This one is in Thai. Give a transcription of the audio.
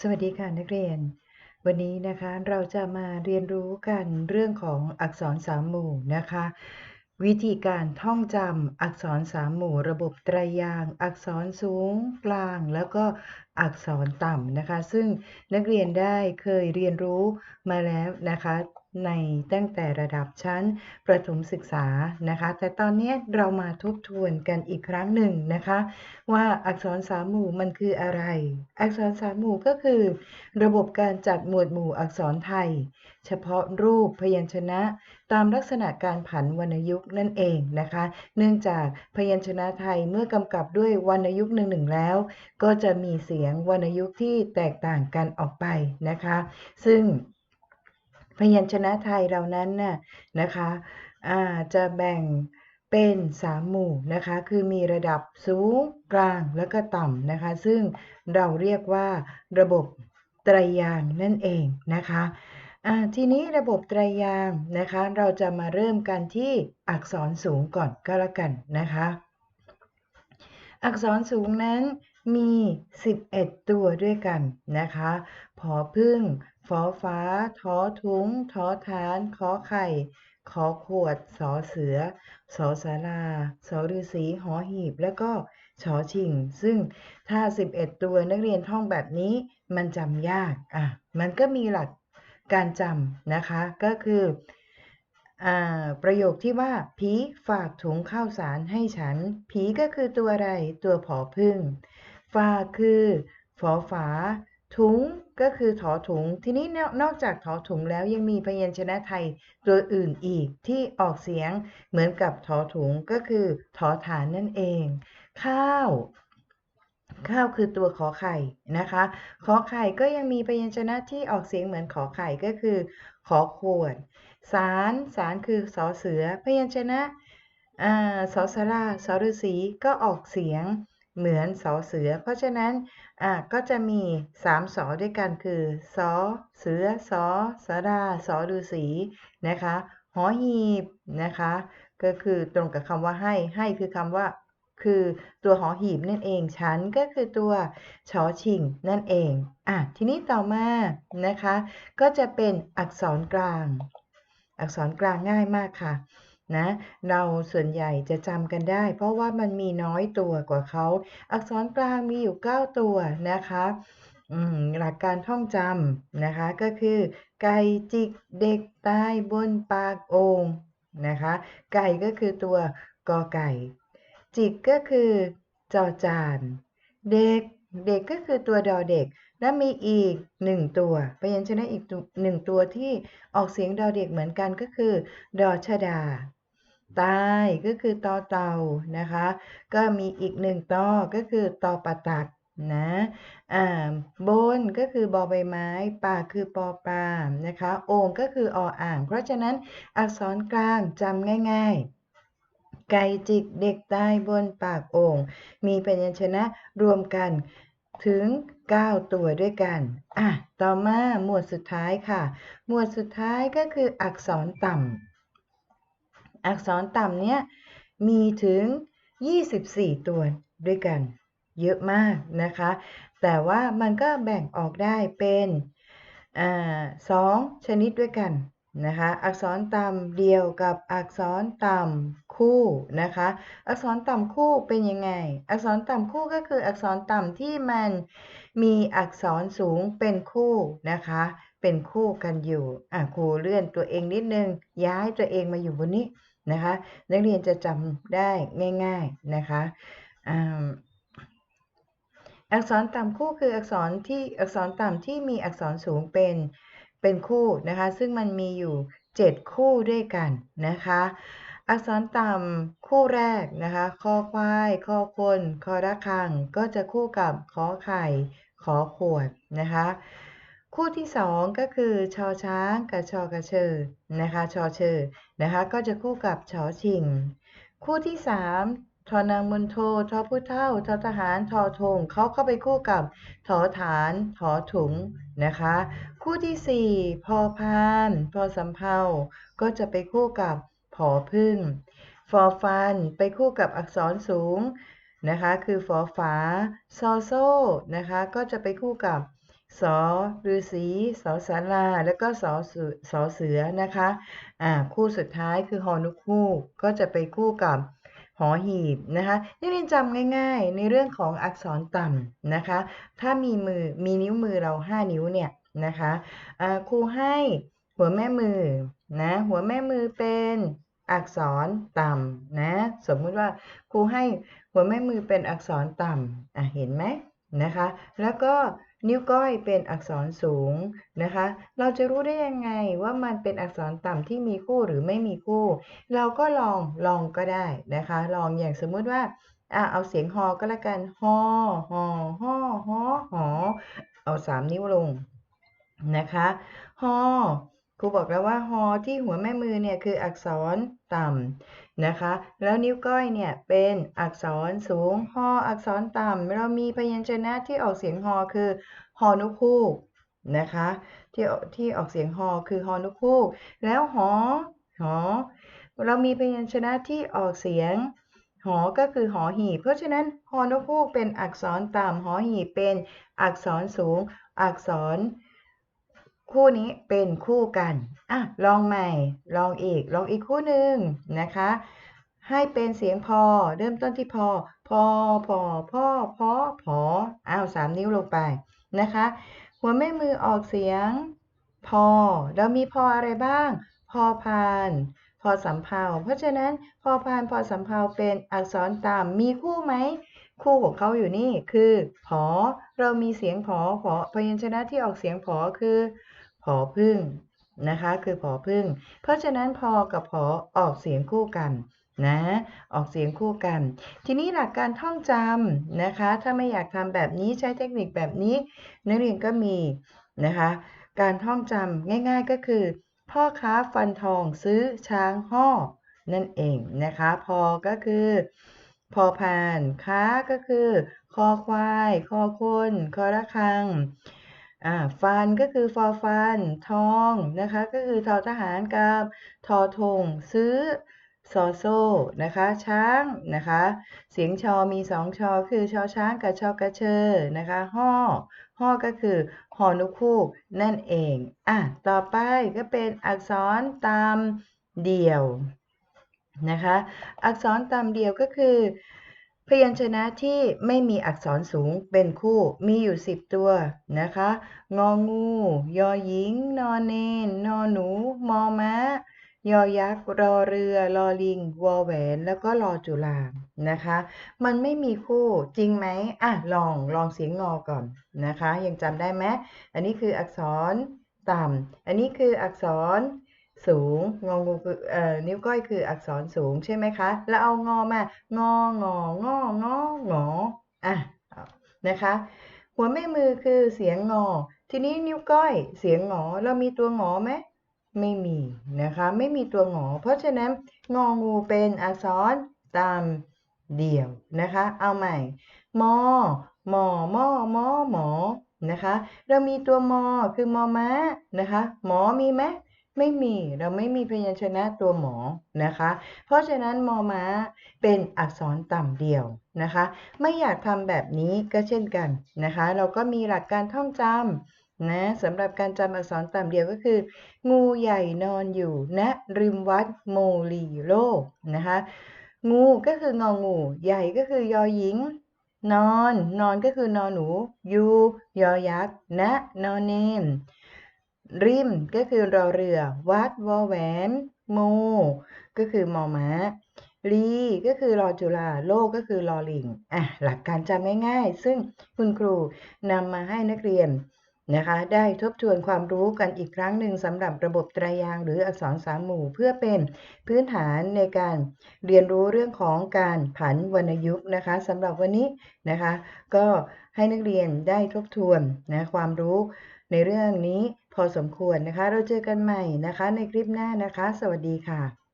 สวัสดีค่ะนักเรียน วันนี้นะคะเราจะมาเรียนรู้กันเรื่องของอักษรสามหมู่นะคะ วิธีการท่องจำอักษรสามหมู่ ระบบไตรยางค์อักษรสูงกลาง แล้วก็ อักษรต่ำนะคะ ซึ่งนักเรียนได้เคยเรียนรู้มาแล้วนะคะในตั้งแต่ระดับชั้นประถมศึกษานะคะ แต่ตอนนี้เรามาทบทวนกันอีกครั้งหนึ่งนะคะ ว่าอักษรสามหมู่มันคืออะไร อักษรสามหมู่ก็คือ ระบบการจัดหมวดหมู่อักษรไทย เฉพาะรูปพยัญชนะ ตามลักษณะการผันวรรณยุกต์นั่นเองนะคะ เนื่องจากพยัญชนะไทยเมื่อกำกับด้วยวรรณยุกต์หนึ่งๆแล้ว ก็จะมีเสียงวรรณยุกต์ที่แตกต่างกันออกไปนะคะ ซึ่งพยัญชนะไทยเรานั้นน่ะนะคะจะแบ่งเป็น3หมู่นะคะ คือมีระดับสูงกลางและก็ต่ำนะคะ ซึ่งเราเรียกว่าระบบไตรยางนั่นเองนะคะทีนี้ระบบไตรยางนะคะ เราจะมาเริ่มกันที่อักษรสูงก่อนก็แล้วกันนะคะ อักษรสูงนั้น มี 11 ตัวด้วยกันนะคะ ผอพึ่งฟอฟ้าทอทุงทอฐาน ขอไข่ ขอขวด สอเสือ สอสาราสอฤาษีหอหีบ แล้วก็ชอชิง ซึ่งถ้า 11 ตัวนักเรียนท่องแบบนี้มันจำยาก อะ มันก็มีหลักการจำนะคะ ก็คืออประโยคที่ว่า ผีฝากถุงข้าวสารให้ฉัน ผีก็คือตัวอะไร ตัวผอพึ่ง ฝากคือฝอฝา ถุงก็คือถอถุง ทีนี้นอกจากถอถุงแล้วยังมีพยัญชนะไทยตัวอื่นอีกที่ออกเสียงเหมือนกับถอถุงก็คือถอฐานนั่นเอง ข้าวข้าวคือตัวขอไข่นะคะ ขอไข่ก็ยังมีพยัญชนะที่ออกเสียงเหมือนขอไข่ก็คือ ขอขวด สารสารคือสอเสือ พยัญชนะสอสราสอฤาษีก็ออกเสียง เหมือนสอเสือ เพราะฉะนั้นอะก็จะมี3สอด้วยกันคือสอเสือสอสาราสอฤาษีนะคะหอหีบนะคะก็คือตรงกับคำว่าให้ให้คือคำว่าคือตัวหอหีบนั่นเองฉันก็คือตัวชอชิงนั่นเองอะทีนี้ต่อมานะคะ ก็จะเป็นอักษรกลาง อักษรกลางง่ายมากค่ะ นะเราส่วนใหญ่จะจำกันได้ เพราะว่ามันมีน้อยตัวกว่าเขา อักษรกลางมีอยู่ 9 ตัวนะคะหลักการท่องจำนะคะก็คือ ไก่จิกเด็กตายบนปากโอ่งนะคะ ไก่ก็คือตัวกอไก่ จิกก็คือจอจาน เด็กเด็กก็คือตัวดอเด็ก และมีอีกหนึ่งตัวพยัญชนะอีกหนึ่งตัวที่ออกเสียงดอเด็กเหมือนกันก็คือ ดอชดา ตายก็คือตอเต่านะคะ ก็มีอีกหนึ่งตอก็คือตอปะตักนะอ่าบนก็คือบอใบไม้ปากคือปอปลานะคะโอ่งก็คือออ่าง เพราะฉะนั้นอักษรกลางจำง่าย ๆไก่จิกเด็กตายบนปากโอ่งมีพยัญชนะรวมกันถึง 9 ตัวด้วยกันอะต่อมาหมวดสุดท้ายค่ะ หมวดสุดท้ายก็คืออักษรต่ำ อักษรต่ำเนี้ยมีถึง 24 ตัวด้วยกัน เยอะมากนะคะ แต่ว่ามันก็แบ่งออกได้เป็นสองชนิดด้วยกันนะคะ อักษรต่ำเดียวกับอักษรต่ำคู่นะคะ อักษรต่ำคู่เป็นยังไง อักษรต่ำคู่ก็คืออักษรต่ำที่มันมีอักษรสูงเป็นคู่นะคะ เป็นคู่กันอยู่อะครูเลื่อนตัวเองนิดนึง ย้ายตัวเองมาอยู่บนนี้ นะคะ นักเรียนจะจำได้ง่าย ๆนะคะอักษรต่ำคู่คืออักษรที่อักษรต่ำที่มีอักษรสูงเป็นเป็นคู่นะคะ ซึ่งมันมีอยู่ 7 คู่ด้วยกันนะคะ อักษรต่ำคู่แรกนะคะคอควายคอคนคอระคัง ก็จะคู่กับขอไข่ขอขวดนะคะ คู่ที่สองก็คือชอช้างกับชอกระเชอนะคะชอเชอนะคะก็จะคู่กับชอชิง คู่ที่สามทอนางมนโททอผู้เท่าทอทหารทอทงเขาเข้าไปคู่กับทอฐานทอถุงนะคะ คู่ที่สี่พอพานพอสำเพาก็จะไปคู่กับผอพึ่งฟอฟันไปคู่กับอักษรสูงนะคะ คือฟอฝาซอโซ่นะคะ ก็จะไปคู่กับ สอฤาษีสอสาราแล้วก็สอเสือสอเสือนะคะอ่าคู่สุดท้ายคือฮอนุคู่ก็จะไปคู่กับหอหีบนะคะนี่เรียนจำง่ายๆ ในเรื่องของอักษรต่ำนะคะ ถ้ามีมือมีนิ้วมือเรา 5 นิ้วเนี่ยนะคะอ่าครูให้หัวแม่มือนะหัวแม่มือเป็นอักษรต่ำนะสมมุติว่าครูให้หัวแม่มือเป็นอักษรต่ำอะเห็นไหมนะคะ แล้วก็ นิ้วก้อยเป็นอักษรสูงนะคะ เราจะรู้ได้ยังไงว่ามันเป็นอักษรต่ำที่มีคู่หรือไม่มีคู่ เราก็ลองลองก็ได้นะคะ ลองอย่างสมมุติว่าอะเอาเสียงฮอก็แล้วกันฮอฮอฮอฮอหอเอาสามนิ้วลงนะคะฮอ ครูบอกแล้วว่าฮอที่หัวแม่มือเนี่ยคืออักษรต่ำนะคะ แล้วนิ้วก้อยเนี่ยเป็นอักษรสูงฮออักษรต่ำเรามีพยัญชนะที่ออกเสียงฮอคือฮอนุคู่นะคะที่ที่ออกเสียงฮอคือฮอนุคู่แล้วหอหอเรามีพยัญชนะที่ออกเสียงหอก็คือหอหีบเพราะฉะนั้นฮอนุคู่เป็นอักษรต่ำหอหีบเป็นอักษรสูง อักษร คู่นี้เป็นคู่กันอะลองใหม่ ลองอีก ลองอีกคู่หนึ่งนะคะ ให้เป็นเสียงพอ เริ่มต้นที่พอ พอพอพ่อพอพออ้าวสามนิ้วลงไปนะคะ หัวแม่มือออกเสียง พอ เรามีพออะไรบ้าง พอพาน พอสำเภาเพราะฉะนั้นพอพานพอสำเภาเป็นอักษรตามมีคู่ไหมคู่ของเขาอยู่นี่คือ ผอ เรามีเสียงผอผอพยัญชนะที่ออกเสียงผอคือ ผอพึ่งนะคะ คือผอพึ่ง เพราะฉะนั้นพอกับผอออกเสียงคู่กันนะออกเสียงคู่กัน ทีนี้หลักการท่องจำนะคะ ถ้าไม่อยากทำแบบนี้ใช้เทคนิคแบบนี้ นักเรียนก็มีนะคะ การท่องจำง่าย ๆก็คือ พ่อค้าฟันทองซื้อช้างห่อนั่นเองนะคะ พอก็คือ พอพานค้าก็คือ คอควาย คอคนคอระคัง อ่าฟันก็คือฟอฟัน ทองนะคะ ก็คือทอทหารกับทอทงซื้อซอโซ่นะคะ ช้างนะคะ เสียงชอมีสองชอ คือชอช้างกับชอกระเชอนะคะห่อห่อก็คือหอนุคู่นั่นเองอะต่อไปก็เป็นอักษรตามเดี่ยวนะคะ อักษรตามเดี่ยวก็คือ พยัญชนะที่ไม่มีอักษรสูงเป็นคู่มีอยู่ 10 ตัวนะคะ งองู ยอหญิง นอนเนน นอหนู มอม้ายอยักษ์ รอเรือ รอลิง วอแหวน แล้วก็รอจุฬานะคะ มันไม่มีคู่จริงไหมอะ ลอง ลองเสียงงอก่อนนะคะ ยังจำได้ไหม อันนี้คืออักษรต่ำ อันนี้คืออักษร สูง งองูคือเอ่อนิ้วก้อยคืออักษรสูงใช่ไหมคะ แล้วเอางอมางององององออะนะคะ หัวแม่มือคือเสียงงอ ทีนี้นิ้วก้อยเสียงงอเรามีตัวงอไหมไม่มีนะคะ ไม่มีตัวงอ เพราะฉะนั้นงองูเป็นอักษรตามเดี่ยวนะคะ เอาใหม่มอมอมอมอหมอนะคะ เรามีตัวมอคือมอม้านะคะ หมอมีไหม ไม่มีเราไม่มีพยัญชนะตัวหมอนะคะ เพราะฉะนั้นมอม้าเป็นอักษรต่ำเดียวนะคะ ไม่อยากทำแบบนี้ก็เช่นกันนะคะ เราก็มีหลักการท่องจำนะสำหรับการจำอักษรต่ำเดียวก็คือ งูใหญ่นอนอยู่ณริมวัดโมลีโลกนะคะงูก็คืององูใหญ่ก็คือยอหญิง นอน นอนก็คือนอนหนูยูยอยักษ์ณนอนเนม ริมก็คือรอเรือ วัดวอแหวน โม ก็คือมอม้าลีก็คือรอจุฬาโลกก็คือรอลิงอะหลักการจำง่ายๆ ซึ่งคุณครูนำมาให้นักเรียนนะคะ ได้ทบทวนความรู้กันอีกครั้งหนึ่งสำหรับระบบไตรยางหรืออักษรสามหมู่ เพื่อเป็นพื้นฐานในการเรียนรู้เรื่องของการผันวรรณยุกต์นะคะสำหรับวันนี้นะคะ ก็ให้นักเรียนได้ทบทวนนะความรู้ในเรื่องนี้ พอสมควรนะคะ เราเจอกันใหม่นะคะในคลิปหน้านะคะ สวัสดีค่ะ